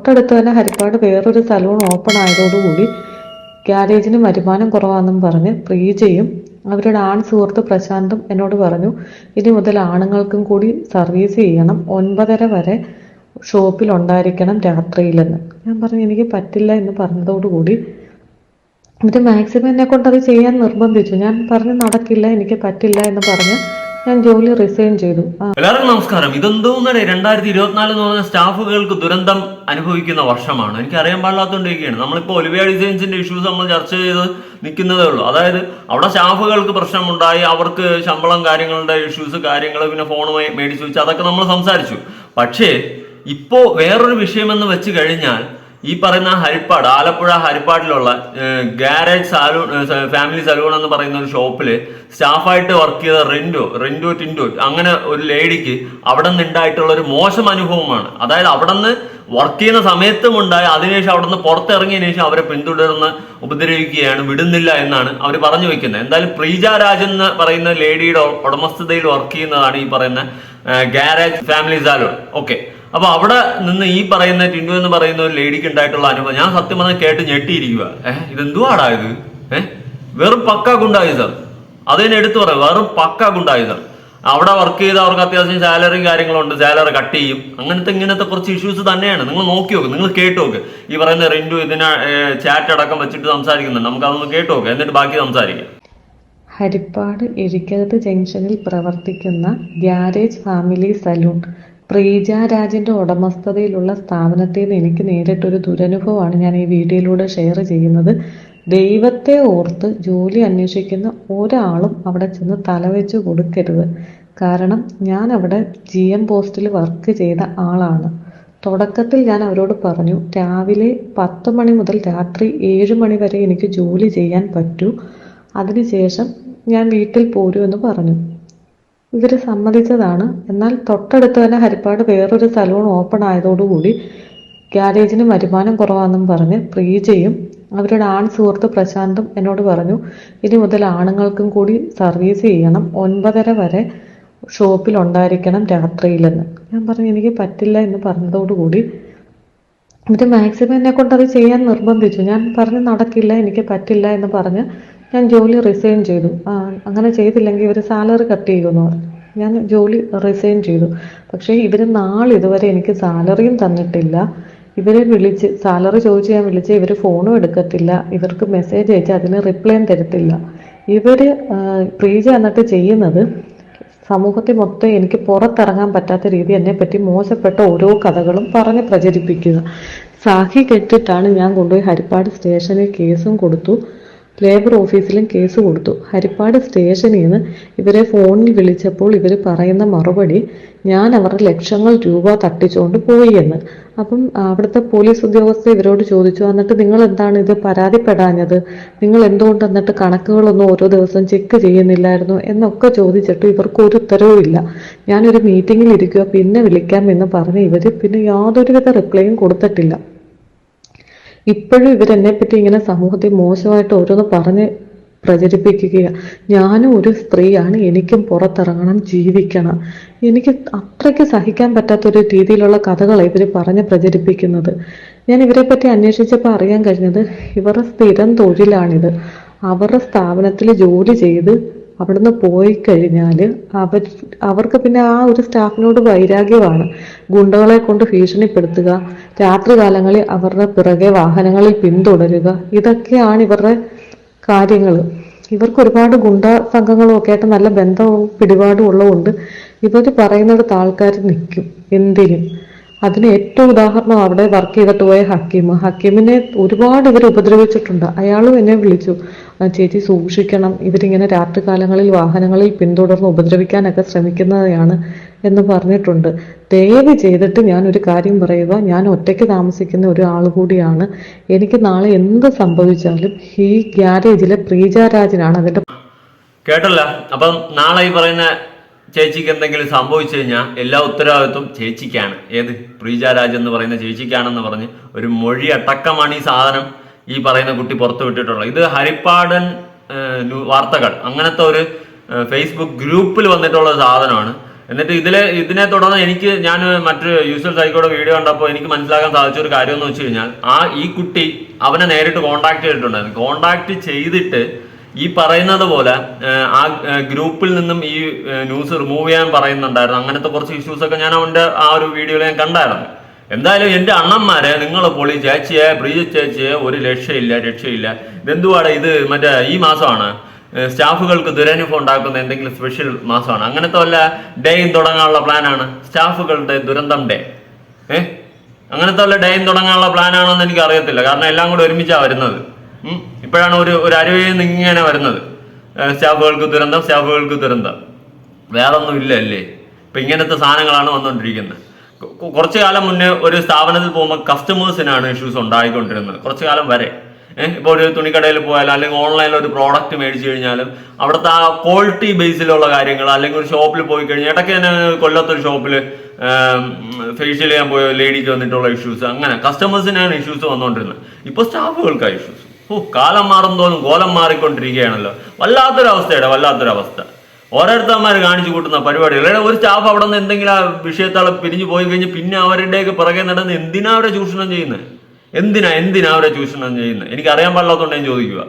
തൊട്ടടുത്ത് തന്നെ ഹരിപ്പാട് വേറൊരു സലൂൺ ഓപ്പൺ ആയതോടുകൂടി ഗ്യാരേജിന് വരുമാനം കുറവാണെന്നും പറഞ്ഞ് പ്രീജയും അവരുടെ ആൺ സുഹൃത്ത് പ്രശാന്തും എന്നോട് പറഞ്ഞു ഇനി മുതൽ ആണുങ്ങൾക്കും കൂടി സർവീസ് ചെയ്യണം. ഒൻപതര വരെ ഷോപ്പിൽ ഉണ്ടായിരിക്കണം രാത്രിയിലെന്ന്. ഞാൻ പറഞ്ഞു എനിക്ക് പറ്റില്ല എന്ന് പറഞ്ഞതോടുകൂടി എന്നിട്ട് മാക്സിമം എന്നെ കൊണ്ട് അത് ചെയ്യാൻ നിർബന്ധിച്ചു. ഞാൻ പറഞ്ഞു നടക്കില്ല എനിക്ക് പറ്റില്ല എന്ന് പറഞ്ഞ് ഞാൻ ജോലി റിസൈൻ ചെയ്തു. എല്ലാവർക്കും നമസ്കാരം. ഇതെന്തോന്നേ രണ്ടായിരത്തി ഇരുപത്തിനാല് എന്ന് പറഞ്ഞ സ്റ്റാഫുകൾക്ക് ദുരന്തം അനുഭവിക്കുന്ന വർഷമാണ്. എനിക്ക് അറിയാൻ പാടില്ലാത്തതുകൊണ്ടിരിക്കുകയാണ് നമ്മളിപ്പോൾ ഒലിവിയ ഡിസൈൻസിന്റെ ഇഷ്യൂസ് നമ്മൾ ചർച്ച ചെയ്ത് നിൽക്കുന്നതേ ഉള്ളൂ. അതായത് അവിടെ സ്റ്റാഫുകൾക്ക് പ്രശ്നമുണ്ടായി അവർക്ക് ശമ്പളം കാര്യങ്ങളുടെ ഇഷ്യൂസ് കാര്യങ്ങൾ പിന്നെ ഫോൺ മേടിച്ചു വെച്ച് അതൊക്കെ നമ്മൾ സംസാരിച്ചു. പക്ഷേ ഇപ്പോ വേറൊരു വിഷയമെന്ന് വെച്ച് കഴിഞ്ഞാൽ ഈ പറയുന്ന ഹരിപ്പാട് ആലപ്പുഴ ഹരിപ്പാടിലുള്ള ഗാരേജ് സാലൂൺ ഫാമിലി സലൂൺ എന്ന് പറയുന്ന ഒരു ഷോപ്പിൽ സ്റ്റാഫായിട്ട് വർക്ക് ചെയ്ത റെൻഡോ റെൻഡോ ടിൻഡോ അങ്ങനെ ഒരു ലേഡിക്ക് അവിടെ നിന്നുണ്ടായിട്ടുള്ള ഒരു മോശം അനുഭവമാണ്. അതായത് അവിടെ നിന്ന് വർക്ക് ചെയ്യുന്ന സമയത്തും ഉണ്ടായ അതിനുശേഷം അവിടെ നിന്ന് പുറത്തിറങ്ങിയതിനു ശേഷം അവരെ പിന്തുടർന്ന് ഉപദ്രവിക്കുകയാണ് വിടുന്നില്ല എന്നാണ് അവർ പറഞ്ഞു വെക്കുന്നത്. എന്തായാലും പ്രീജ രാജ് എന്ന് പറയുന്ന ലേഡിയുടെ ഉടമസ്ഥതയിൽ വർക്ക് ചെയ്യുന്നതാണ് ഈ പറയുന്ന ഗാരേജ് ഫാമിലി സാലൂൺ. ഓക്കെ. അപ്പൊ അവിടെ നിന്ന് ഈ പറയുന്ന ടിൻഡു എന്ന് പറയുന്ന ഒരു ലേഡിക്ക് ഉണ്ടായിട്ടുള്ള അനുഭവം. ഞാൻ സത്യം പറഞ്ഞാൽ കേട്ട് ഞെട്ടിയിരിക്കുക ഏഹ് ഇതെന്തുവാടാ ഇത്? ഏഹ് വെറും പക്ക ഗുണ്ടായുസം അതിനെ എടുത്തു പറയാം വെറും പക്ക ഗുണ്ടായുസം അവിടെ വർക്ക് ചെയ്ത് അവർക്ക് അത്യാവശ്യം സാലറിയും കാര്യങ്ങളും ഉണ്ട്. സാലറി കട്ട് ചെയ്യും. അങ്ങനത്തെ ഇങ്ങനത്തെ കുറച്ച് ഇഷ്യൂസ് തന്നെയാണ്. നിങ്ങൾ നോക്കി നോക്ക് നിങ്ങൾ കേട്ട് നോക്ക്. ഈ പറയുന്ന റിൻഡു ഇതിനെ ചാറ്റ് അടക്കം വെച്ചിട്ട് സംസാരിക്കുന്നുണ്ട്. നമുക്ക് അതൊന്ന് കേട്ട് നോക്ക് എന്നിട്ട് ബാക്കി സംസാരിക്കാം. ഹരിപ്പാട് ഇരിക്കരുത് ജംഗ്ഷനിൽ പ്രവർത്തിക്കുന്ന ഗ്യാരേജ് ഫാമിലി സലൂൺ. പ്രീജ രാജിന്റെ ഉടമസ്ഥതയിലുള്ള സ്ഥാപനത്തിൽ നിന്ന് എനിക്ക് നേരിട്ടൊരു ദുരനുഭവമാണ് ഞാൻ ഈ വീഡിയോയിലൂടെ ഷെയർ ചെയ്യുന്നത്. ദൈവത്തെ ഓർത്ത് ജോലി അന്വേഷിക്കുന്ന ഒരാളും അവിടെ ചെന്ന് തലവെച്ച് കൊടുക്കരുത്. കാരണം ഞാൻ അവിടെ ജി എം പോസ്റ്റിൽ വർക്ക് ചെയ്ത ആളാണ്. തുടക്കത്തിൽ ഞാൻ അവരോട് പറഞ്ഞു രാവിലെ പത്ത് മണി മുതൽ രാത്രി ഏഴ് മണി വരെ എനിക്ക് ജോലി ചെയ്യാൻ പറ്റൂ. അതിനുശേഷം ഞാൻ വീട്ടിൽ പോരൂ എന്ന് പറഞ്ഞു. ഇവർ സമ്മതിച്ചതാണ്. എന്നാൽ തൊട്ടടുത്ത് തന്നെ ഹരിപ്പാട് വേറൊരു സലൂൺ ഓപ്പൺ ആയതോടുകൂടി ഗ്യാരേജിന് വരുമാനം കുറവാണെന്നും പറഞ്ഞ് പ്രീജയും അവരുടെ ആൺ സുഹൃത്ത് പ്രശാന്തും എന്നോട് പറഞ്ഞു ഇനി മുതൽ ആണുങ്ങൾക്കും കൂടി സർവീസ് ചെയ്യണം. ഒൻപതര വരെ ഷോപ്പിൽ ഉണ്ടായിരിക്കണം രാത്രിയിലെന്ന്. ഞാൻ പറഞ്ഞു എനിക്ക് പറ്റില്ല എന്ന് പറഞ്ഞതോടുകൂടി എന്നിട്ട് മാക്സിമം എന്നെ കൊണ്ട് അത് ചെയ്യാൻ നിർബന്ധിച്ചു. ഞാൻ പറഞ്ഞു നടക്കില്ല എനിക്ക് പറ്റില്ല എന്ന് പറഞ്ഞ് ഞാൻ ജോലി റിസൈൻ ചെയ്തു. അങ്ങനെ ചെയ്തില്ലെങ്കിൽ ഇവർ സാലറി കട്ട് ചെയ്യുമെന്ന് പറഞ്ഞു. ഞാൻ ജോലി റിസൈൻ ചെയ്തു. പക്ഷേ ഇവർ നാളിതുവരെ എനിക്ക് സാലറിയും തന്നിട്ടില്ല. ഇവരെ വിളിച്ച് സാലറി ചോദിച്ച് ഞാൻ വിളിച്ച് ഇവർ ഫോണും എടുക്കത്തില്ല. ഇവർക്ക് മെസ്സേജ് അയച്ച് അതിന് റിപ്ലൈയും തരത്തില്ല. ഇവർ പ്രീജ എന്നിട്ട് ചെയ്യുന്നത് സമൂഹത്തെ മൊത്തം എനിക്ക് പുറത്തിറങ്ങാൻ പറ്റാത്ത രീതി എന്നെ പറ്റി മോശപ്പെട്ട ഓരോ കഥകളും പറഞ്ഞ് പ്രചരിപ്പിക്കുക. സാഹി കെട്ടിട്ടാണ് ഞാൻ കൊണ്ടുപോയി ഹരിപ്പാട് സ്റ്റേഷനിൽ കേസും കൊടുത്തു. ലേബർ ഓഫീസിലും കേസ് കൊടുത്തു. ഹരിപ്പാട് സ്റ്റേഷനിൽ നിന്ന് ഇവരെ ഫോണിൽ വിളിച്ചപ്പോൾ ഇവർ പറയുന്ന മറുപടി ഞാൻ അവരുടെ ലക്ഷങ്ങൾ രൂപ തട്ടിച്ചുകൊണ്ട് പോയി എന്ന്. അപ്പം അവിടുത്തെ പോലീസ് ഉദ്യോഗസ്ഥ ഇവരോട് ചോദിച്ചു. എന്നിട്ട് നിങ്ങൾ എന്താണ് ഇത് പരാതിപ്പെടാഞ്ഞത്? നിങ്ങൾ എന്തുകൊണ്ട് എന്നിട്ട് കണക്കുകളൊന്നും ഓരോ ദിവസം ചെക്ക് ചെയ്യുന്നില്ലായിരുന്നു? എന്നൊക്കെ ചോദിച്ചിട്ട് ഇവർക്ക് ഒരു ഉത്തരവും ഇല്ല. ഞാനൊരു മീറ്റിങ്ങിൽ ഇരിക്കുക പിന്നെ വിളിക്കാം എന്ന് പറഞ്ഞ് ഇവർ പിന്നെ യാതൊരുവിധ റിപ്ലൈയും കൊടുത്തിട്ടില്ല. ഇപ്പോഴും ഇവരെന്നെ പറ്റി ഇങ്ങനെ സമൂഹത്തിൽ മോശമായിട്ട് ഓരോന്ന് പറഞ്ഞ് പ്രചരിപ്പിക്കുക ഞാനും ഒരു സ്ത്രീയാണ് എനിക്കും പുറത്തിറങ്ങണം ജീവിക്കണം. എനിക്ക് അത്രയ്ക്ക് സഹിക്കാൻ പറ്റാത്തൊരു രീതിയിലുള്ള കഥകളെ ഇവർ പറഞ്ഞ് പ്രചരിപ്പിക്കുന്നത്. ഞാൻ ഇവരെ പറ്റി അന്വേഷിച്ചപ്പോൾ അറിയാൻ കഴിഞ്ഞത് ഇവരുടെ സ്ഥിരം തൊഴിലാണിത്. അവരുടെ സ്ഥാപനത്തിൽ ജോലി ചെയ്ത് അവിടുന്ന് പോയി കഴിഞ്ഞാൽ അവർ അവർക്ക് പിന്നെ ആ ഒരു സ്റ്റാഫിനോട് വൈരാഗ്യമാണ്. ഗുണ്ടകളെ കൊണ്ട് ഭീഷണിപ്പെടുത്തുക രാത്രികാലങ്ങളിൽ അവരുടെ പിറകെ വാഹനങ്ങളിൽ പിന്തുടരുക ഇതൊക്കെയാണ് ഇവരുടെ കാര്യങ്ങൾ ഇവർക്ക് ഒരുപാട് ഗുണ്ട സംഘങ്ങളും ഒക്കെ ആയിട്ട് നല്ല ബന്ധവും പിടിപാടും ഉള്ളതുകൊണ്ട് ഇവർ പറയുന്നിടത്ത് ആൾക്കാർ നിൽക്കും എന്തിനും. അതിന് ഏറ്റവും ഉദാഹരണം അവിടെ വർക്ക് ചെയ്തിട്ട് പോയ ഹക്കീം. ഹക്കീമിനെ ഒരുപാട് ഇവർ ഉപദ്രവിച്ചിട്ടുണ്ട്. അയാളും എന്നെ വിളിച്ചു. ചേച്ചി സൂക്ഷിക്കണം. ഇവരിങ്ങനെ രാത്രികാലങ്ങളിൽ വാഹനങ്ങളിൽ പിന്തുടർന്ന് ഉപദ്രവിക്കാനൊക്കെ ശ്രമിക്കുന്നതാണ് എന്ന് പറഞ്ഞിട്ടുണ്ട്. ദയവ് ചെയ്തിട്ട് ഞാൻ ഒരു കാര്യം പറയുക. ഞാൻ ഒറ്റയ്ക്ക് താമസിക്കുന്ന ഒരാൾ കൂടിയാണ്. എനിക്ക് നാളെ എന്ത് സംഭവിച്ചാലും ഈ ഗ്യാരേജിലെ പ്രീജാരാജനാണ് അതിന്റെ കേട്ടല്ല. അപ്പം നാളെ ഈ പറയുന്ന ചേച്ചിക്ക് എന്തെങ്കിലും സംഭവിച്ചു കഴിഞ്ഞാൽ എല്ലാ ഉത്തരവാദിത്വം ചേച്ചിക്കാണ്. ഏത്? പ്രീജാരാജ് എന്ന് പറയുന്ന ചേച്ചിക്കാണെന്ന് പറഞ്ഞ് ഒരു മൊഴി അടക്കമാണ് ഈ സാധനം ഈ പറയുന്ന കുട്ടി പുറത്തു വിട്ടിട്ടുള്ളത്. ഇത് ഹരിപ്പാടൻ വാർത്തകൾ. അങ്ങനത്തെ ഒരു ഫേസ്ബുക്ക് ഗ്രൂപ്പിൽ വന്നിട്ടുള്ള സാധനമാണ്. എന്നിട്ട് ഇതിലെ ഇതിനെ തുടർന്ന് എനിക്ക് ഞാൻ മറ്റൊരു യൂസൽ സൈക്കോടെ വീഡിയോ കണ്ടപ്പോൾ എനിക്ക് മനസ്സിലാക്കാൻ സാധിച്ച ഒരു കാര്യം എന്ന് വെച്ച് കഴിഞ്ഞാൽ ആ ഈ കുട്ടി അവനെ നേരിട്ട് കോണ്ടാക്ട് ചെയ്തിട്ടുണ്ടായിരുന്നു. കോണ്ടാക്ട് ചെയ്തിട്ട് ഈ പറയുന്നത് പോലെ ആ ഗ്രൂപ്പിൽ നിന്നും ഈ ന്യൂസ് റിമൂവ് ചെയ്യാൻ പറയുന്നുണ്ടായിരുന്നു. അങ്ങനത്തെ കുറച്ച് ഇഷ്യൂസ് ഒക്കെ ഞാൻ അവന്റെ ആ ഒരു വീഡിയോയിൽ ഞാൻ കണ്ടായിരുന്നു. എന്തായാലും എന്റെ അണ്ണന്മാരെ നിങ്ങൾ പൊളി ചേച്ചിയെ പ്രിയ ചേച്ചിയെ ഒരു രക്ഷയില്ല രക്ഷയില്ല. ഇതെന്തുവാടെ ഇത്? മറ്റേ ഈ മാസമാണ്. സ്റ്റാഫുകൾക്ക് ദുരനുഭവം ഉണ്ടാക്കുന്ന എന്തെങ്കിലും സ്പെഷ്യൽ മാസമാണ്. അങ്ങനത്തെ വല്ല ഡേയും തുടങ്ങാനുള്ള പ്ലാനാണ് സ്റ്റാഫുകളുടെ ദുരന്തം ഡേ ഏഹ് അങ്ങനത്തെ വല്ല ഡേയും തുടങ്ങാനുള്ള പ്ലാനാണോ എന്ന് എനിക്ക് അറിയത്തില്ല കാരണം എല്ലാം കൂടെ ഒരുമിച്ചാണ് വരുന്നത്. ഇപ്പോഴാണ് ഒരു ഒരു അരുവിയിൽ നിന്ന് ഇങ്ങനെ വരുന്നത് സ്റ്റാഫുകൾക്ക് ദുരന്തം സ്റ്റാഫുകൾക്ക് ദുരന്തം. വേറൊന്നും ഇല്ല അല്ലേ ഇപ്പൊ ഇങ്ങനത്തെ സാധനങ്ങളാണ് വന്നുകൊണ്ടിരിക്കുന്നത് കുറച്ചു കാലം മുന്നേ ഒരു സ്ഥാപനത്തിൽ പോകുമ്പോൾ കസ്റ്റമേഴ്സിനാണ് ഇഷ്യൂസ് ഉണ്ടായിക്കൊണ്ടിരുന്നത്. കുറച്ചു കാലം വരെ. ഇപ്പോൾ ഒരു തുണിക്കടയിൽ പോയാലും അല്ലെങ്കിൽ ഓൺലൈനിൽ ഒരു പ്രോഡക്റ്റ് മേടിച്ചു കഴിഞ്ഞാലും അവിടുത്തെ ആ ക്വാളിറ്റി ബേസിലുള്ള കാര്യങ്ങൾ അല്ലെങ്കിൽ ഒരു ഷോപ്പിൽ പോയി കഴിഞ്ഞാൽ ഇടയ്ക്ക് തന്നെ കൊല്ലത്തൊരു ഷോപ്പിൽ ഫേഷ്യൽ ചെയ്യാൻ പോയ ലേഡിക്ക് വന്നിട്ടുള്ള ഇഷ്യൂസ് അങ്ങനെ കസ്റ്റമേഴ്സിനാണ് ഇഷ്യൂസ് വന്നുകൊണ്ടിരുന്നത് ഇപ്പോൾ സ്റ്റാഫുകൾക്കാണ് ഇഷ്യൂസ്. ഓ കാലം മാറും തോന്നും കോലം മാറിക്കൊണ്ടിരിക്കുകയാണല്ലോ. വല്ലാത്തൊരവസ്ഥയുടെ വല്ലാത്തൊരവസ്ഥ. ഓരോരുത്തന്മാർ കാണിച്ചു കൂട്ടുന്ന പരിപാടികൾ. ഒരു സ്റ്റാഫ് അവിടെ നിന്ന് എന്തെങ്കിലും ആ വിഷയത്താളെ പിരിഞ്ഞു പോയി കഴിഞ്ഞ് പിന്നെ അവരുടെയൊക്കെ പുറകെ നടന്ന് എന്തിനാ അവരെ ചൂഷണം ചെയ്യുന്നത് എന്തിനാ എന്തിനാ അവരെ ചൂഷണം ചെയ്യുന്നത് എനിക്ക് അറിയാൻ പാടില്ലാത്തതുകൊണ്ട് ഞാൻ ചോദിക്കുക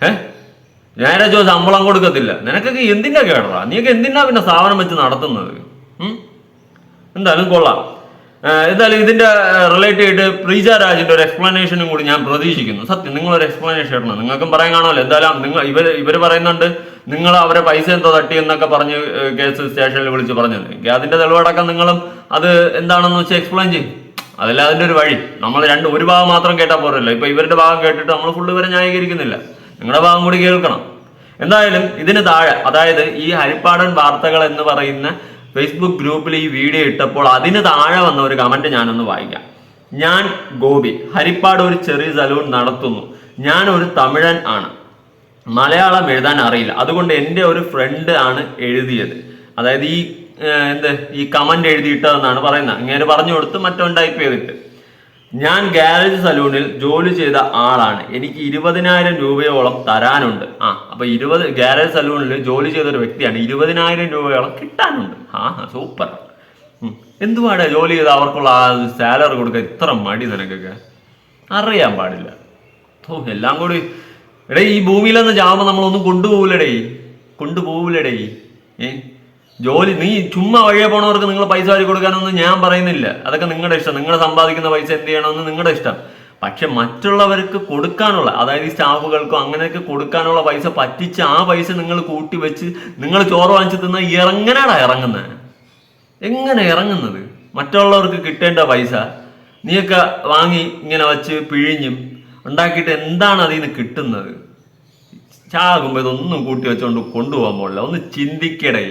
ഏ നേരെ ചോ ശമ്പളം കൊടുക്കത്തില്ല. നിനക്കൊക്കെ എന്തിനാ കേടറാ നീയൊക്കെ എന്തിനാ പിന്നെ സ്ഥാപനം വെച്ച് നടത്തുന്നത്? എന്തായാലും കൊള്ളാം. ഏഹ് എന്തായാലും ഇതിന്റെ റിലേറ്റ് ആയിട്ട് പ്രീജ രാജിന്റെ ഒരു എക്സ്പ്ലനേഷനും കൂടി ഞാൻ പ്രതീക്ഷിക്കുന്നു. സത്യം നിങ്ങൾ ഒരു എക്സ്പ്ലനേഷൻ ഇടണം. നിങ്ങൾക്കും പറയാൻ കാണുമല്ലോ. എന്തായാലും നിങ്ങൾ ഇവർ ഇവർ പറയുന്നുണ്ട് നിങ്ങൾ അവരെ പൈസ എന്തോ തട്ടി എന്നൊക്കെ പറഞ്ഞ് കേസ് സ്റ്റേഷനിൽ വിളിച്ച് പറഞ്ഞത്. അതിന്റെ തെളിവടക്കം നിങ്ങളും അത് എന്താണെന്ന് വെച്ചാൽ എക്സ്പ്ലെയിൻ ചെയ്യും. അതല്ല അതിന്റെ ഒരു വഴി. നമ്മൾ രണ്ട് ഒരു ഭാഗം മാത്രം കേട്ടാൽ പോരല്ലോ. ഇപ്പൊ ഇവരുടെ ഭാഗം കേട്ടിട്ട് നമ്മൾ ഫുള്ള് ഇവരെ ന്യായീകരിക്കുന്നില്ല. നിങ്ങളുടെ ഭാഗം കൂടി കേൾക്കണം. എന്തായാലും ഇതിന് താഴെ അതായത് ഈ ഹരിപ്പാടൻ വാർത്തകൾ എന്ന് പറയുന്ന ഫേസ്ബുക്ക് ഗ്രൂപ്പിൽ ഈ വീഡിയോ ഇട്ടപ്പോൾ അതിന് താഴെ വന്ന ഒരു കമന്റ് ഞാനൊന്ന് വായിക്കാം. ഞാൻ ഗോപി ഹരിപ്പാട് ഒരു ചെറിയ സലൂൺ നടത്തുന്നു. ഞാൻ ഒരു തമിഴൻ ആണ്. മലയാളം എഴുതാൻ അറിയില്ല. അതുകൊണ്ട് എന്റെ ഒരു ഫ്രണ്ട് ആണ് എഴുതിയത്. അതായത് ഈ എന്താ ഈ കമന്റ് എഴുതിയിട്ടതെന്നാണ് പറയുന്നത്. ഇങ്ങനെ പറഞ്ഞു കൊടുത്ത് മറ്റവൻ ടൈപ്പ് ചെയ്തിട്ട്. ഞാൻ ഗാരേജ് സലൂണിൽ ജോലി ചെയ്ത ആളാണ്. എനിക്ക് ഇരുപതിനായിരം രൂപയോളം തരാനുണ്ട്. ആ അപ്പൊ ഇരുപത് ഗാരേജ് സലൂണിൽ ജോലി ചെയ്ത ഒരു വ്യക്തിയാണ് ഇരുപതിനായിരം രൂപയോളം കിട്ടാനുണ്ട്. ആ സൂപ്പർ. എന്തുവാണ് ജോലി ചെയ്ത അവർക്കുള്ള ആ സാലറി കൊടുക്കാൻ ഇത്ര മടി നിനക്കൊക്കെ? അറിയാൻ പാടില്ല. ഓ എല്ലാം കൂടി. എടേ ഈ ഭൂമിയിലൊന്ന് ചാവുമ്പോൾ നമ്മളൊന്നും കൊണ്ടുപോകില്ലടേ കൊണ്ടുപോകില്ലടേ ഏ? ജോലി നീ ചുമ്മാ വഴിയെ പോണവർക്ക് നിങ്ങൾ പൈസ വാരി കൊടുക്കാനൊന്നും ഞാൻ പറയുന്നില്ല. അതൊക്കെ നിങ്ങളുടെ ഇഷ്ടം. നിങ്ങൾ സമ്പാദിക്കുന്ന പൈസ എന്ത് ചെയ്യണമെന്ന് നിങ്ങളുടെ ഇഷ്ടം. പക്ഷെ മറ്റുള്ളവർക്ക് കൊടുക്കാനുള്ള അതായത് ഈ സ്റ്റാഫുകൾക്കോ അങ്ങനെയൊക്കെ കൊടുക്കാനുള്ള പൈസ പറ്റിച്ച് ആ പൈസ നിങ്ങൾ കൂട്ടി വെച്ച് നിങ്ങൾ ചോറ് വാങ്ങിച്ചു തിന്ന ഇറങ്ങനാടാ ഇറങ്ങുന്നത് എങ്ങനെ ഇറങ്ങുന്നത്? മറ്റുള്ളവർക്ക് കിട്ടേണ്ട പൈസ നീയൊക്കെ വാങ്ങി ഇങ്ങനെ വച്ച് പിഴിഞ്ഞും ഉണ്ടാക്കിയിട്ട് എന്താണ് അതിൽ നിന്ന് കിട്ടുന്നത്? ചാകുമ്പോൾ ഇതൊന്നും കൂട്ടി വെച്ചുകൊണ്ട് കൊണ്ടുപോകാൻ പോലെ ഒന്ന് ചിന്തിക്കടേ.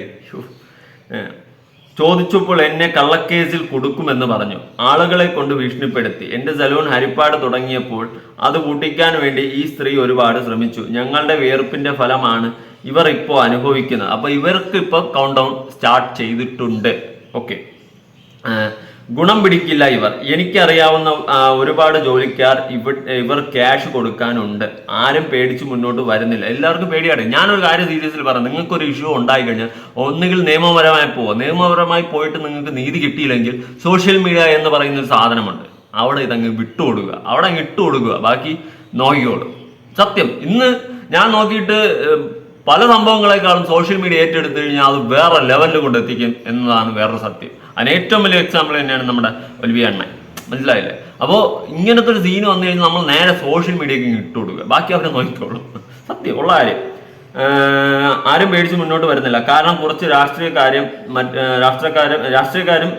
ചോദിച്ചപ്പോൾ എന്നെ കള്ളക്കേസിൽ കൊടുക്കുമെന്ന് പറഞ്ഞു. ആളുകളെ കൊണ്ട് ഭീഷണിപ്പെടുത്തി. എന്റെ സലൂൺ ഹരിപ്പാട് തുടങ്ങിയപ്പോൾ അത് കൂട്ടിക്കാൻ വേണ്ടി ഈ സ്ത്രീ ഒരുപാട് ശ്രമിച്ചു. ഞങ്ങളുടെ വിയർപ്പിന്റെ ഫലമാണ് ഇവർ ഇപ്പോൾ അനുഭവിക്കുന്നത്. അപ്പൊ ഇവർക്ക് ഇപ്പോൾ കൗണ്ട് ഡൗൺ സ്റ്റാർട്ട് ചെയ്തിട്ടുണ്ട് ഓക്കെ ഗുണം പിടിക്കില്ല ഇവർ. എനിക്കറിയാവുന്ന ഒരുപാട് ജോലിക്കാർ ഇവ ഇവർ ക്യാഷ് കൊടുക്കാനുണ്ട്. ആരും പേടിച്ച് മുന്നോട്ട് വരുന്നില്ല. എല്ലാവർക്കും പേടിയാണ്. ഞാനൊരു കാര്യം സീരിയസിൽ പറയാം. നിങ്ങൾക്കൊരു ഇഷ്യൂ ഉണ്ടായി കഴിഞ്ഞാൽ ഒന്നുകിൽ നിയമപരമായി പോവുക നിയമപരമായി പോയിട്ട് നിങ്ങൾക്ക് നീതി കിട്ടിയില്ലെങ്കിൽ സോഷ്യൽ മീഡിയ എന്ന് പറയുന്ന ഒരു സാധനമുണ്ട്. അവിടെ ഇതങ്ങ് വിട്ടുകൊടുക്കുക. അവിടെ അങ്ങ് ഇട്ട് കൊടുക്കുക ബാക്കി നോക്കിക്കോളൂ. സത്യം. ഇന്ന് ഞാൻ നോക്കിയിട്ട് പല സംഭവങ്ങളെക്കാളും സോഷ്യൽ മീഡിയ ഏറ്റെടുത്തു കഴിഞ്ഞാൽ അത് വേറെ ലെവലിൽ കൊണ്ടെത്തിക്കും എന്നതാണ് വേറൊരു സത്യം. അതിന് ഏറ്റവും വലിയ എക്സാമ്പിൾ തന്നെയാണ് നമ്മുടെ ഒലിവിയ അണ്ണൻ മനസ്സിലായില്ലേ? അപ്പോൾ ഇങ്ങനത്തെ ഒരു സീൻ വന്നു കഴിഞ്ഞാൽ നമ്മൾ നേരെ സോഷ്യൽ മീഡിയക്ക് ഇട്ട് കൊടുക്കുക. ബാക്കി അവരെ നോക്കിക്കോളും. സത്യം ഉള്ള കാര്യം. ആരും പേടിച്ച് മുന്നോട്ട് വരുന്നില്ല. കാരണം കുറച്ച് രാഷ്ട്രീയക്കാരും മറ്റ് രാഷ്ട്രീയക്കാരും രാഷ്ട്രീയക്കാരും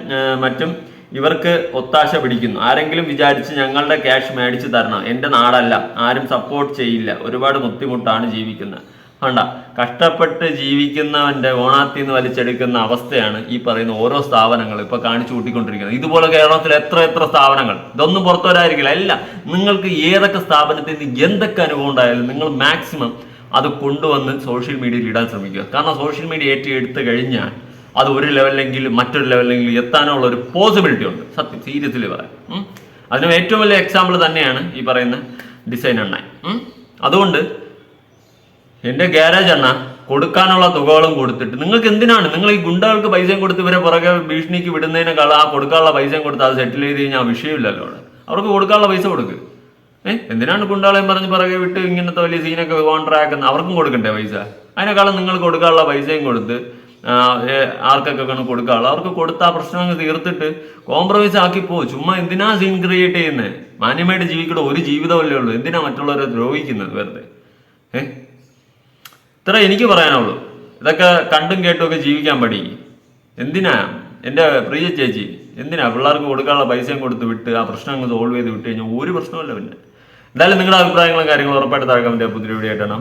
മറ്റും ഇവർക്ക് ഒത്താശ പിടിക്കുന്നു. ആരെങ്കിലും വിചാരിച്ച് ഞങ്ങളുടെ ക്യാഷ് മേടിച്ച് തരണം. എന്റെ നാടല്ല. ആരും സപ്പോർട്ട് ചെയ്യില്ല. ഒരുപാട് ബുദ്ധിമുട്ടാണ് ജീവിക്കുന്നത്. വേണ്ട കഷ്ടപ്പെട്ട് ജീവിക്കുന്നവന്റെ ഓണാത്തിൽ നിന്ന് വലിച്ചെടുക്കുന്ന അവസ്ഥയാണ് ഈ പറയുന്ന ഓരോ സ്ഥാപനങ്ങൾ ഇപ്പൊ കാണിച്ചു കൂട്ടിക്കൊണ്ടിരിക്കുന്നത്. ഇതുപോലെ കേരളത്തിൽ എത്ര എത്ര സ്ഥാപനങ്ങൾ? ഇതൊന്നും പുറത്തുവരായിരിക്കില്ല അല്ല നിങ്ങൾക്ക് ഏതൊക്കെ സ്ഥാപനത്തിൽ നിന്ന് എന്തൊക്കെ അനുഭവം ഉണ്ടായാലും നിങ്ങൾ മാക്സിമം അത് കൊണ്ടുവന്ന് സോഷ്യൽ മീഡിയയിൽ ഇടാൻ ശ്രമിക്കുക. കാരണം സോഷ്യൽ മീഡിയ ഏറ്റവും എടുത്തു കഴിഞ്ഞാൽ അത് ഒരു ലെവലിലെങ്കിലും മറ്റൊരു ലെവലിലെങ്കിലും എത്താനുള്ള ഒരു പോസിബിലിറ്റി ഉണ്ട്. സത്യം സീരിയസ്ലി പറയാം. അതിന് ഏറ്റവും വലിയ എക്സാമ്പിൾ തന്നെയാണ് ഈ പറയുന്ന ഡിസൈൻ എണ്ണ അതുകൊണ്ട് എന്റെ ഗ്യാരേജ് എണ്ണ കൊടുക്കാനുള്ള തുകകളും കൊടുത്തിട്ട്. നിങ്ങൾക്ക് എന്തിനാണ്? നിങ്ങൾ ഈ ഗുണ്ടകൾക്ക് പൈസയും കൊടുത്ത് ഇവരെ പുറകെ ഭീഷണിക്ക് വിടുന്നതിനേക്കാൾ ആ കൊടുക്കാനുള്ള പൈസയും കൊടുത്ത് അത് സെറ്റിൽ ചെയ്ത് കഴിഞ്ഞാൽ വിഷയമില്ലല്ലോ അവിടെ. അവർക്ക് കൊടുക്കാനുള്ള പൈസ കൊടുക്ക്. ഏഹ് എന്തിനാണ് ഗുണ്ടാളെയും പറഞ്ഞ് പുറകെ വിട്ട് ഇങ്ങനത്തെ വലിയ സീനൊക്കെ കോൺട്രാക്ട് അവർക്കും കൊടുക്കണ്ടേ പൈസ? അതിനേക്കാളും നിങ്ങൾ കൊടുക്കാനുള്ള പൈസയും കൊടുത്ത് ആ, ആർക്കൊക്കെ കൊണ്ട് കൊടുക്കാനുള്ള. അവർക്ക് കൊടുത്ത ആ പ്രശ്നം അങ്ങ് തീർത്തിട്ട് കോംപ്രമൈസ് ആക്കി പോ. ചുമ്മാ എന്തിനാ സീൻ ക്രിയേറ്റ് ചെയ്യുന്നത് മാന്യമായിട്ട് ജീവിക്കണ ഒരു ജീവിതമല്ലേ ഉള്ളൂ. എന്തിനാ മറ്റുള്ളവരെ ദ്രോഹിക്കുന്നത് വെറുതെ? ഏഹ് ഇത്ര എനിക്ക് പറയാനുള്ളൂ. ഇതൊക്കെ കണ്ടും കേട്ടും ഒക്കെ ജീവിക്കാൻ പഠിക്കും എന്തിനാ? എന്റെ പ്രിയ ചേച്ചി എന്തിനാ പിള്ളേർക്ക് കൊടുക്കാനുള്ള പൈസയും കൊടുത്ത് വിട്ട് ആ പ്രശ്നം അങ്ങ് സോൾവ് ചെയ്ത് വിട്ട് കഴിഞ്ഞാൽ ഒരു പ്രശ്നമല്ല പിന്നെ. എന്തായാലും നിങ്ങളുടെ അഭിപ്രായങ്ങളും കാര്യങ്ങളും ഉറപ്പായിട്ട് താഴെ കമന്റ് പുതിയ വീഡിയോ ആയിട്ടാണ്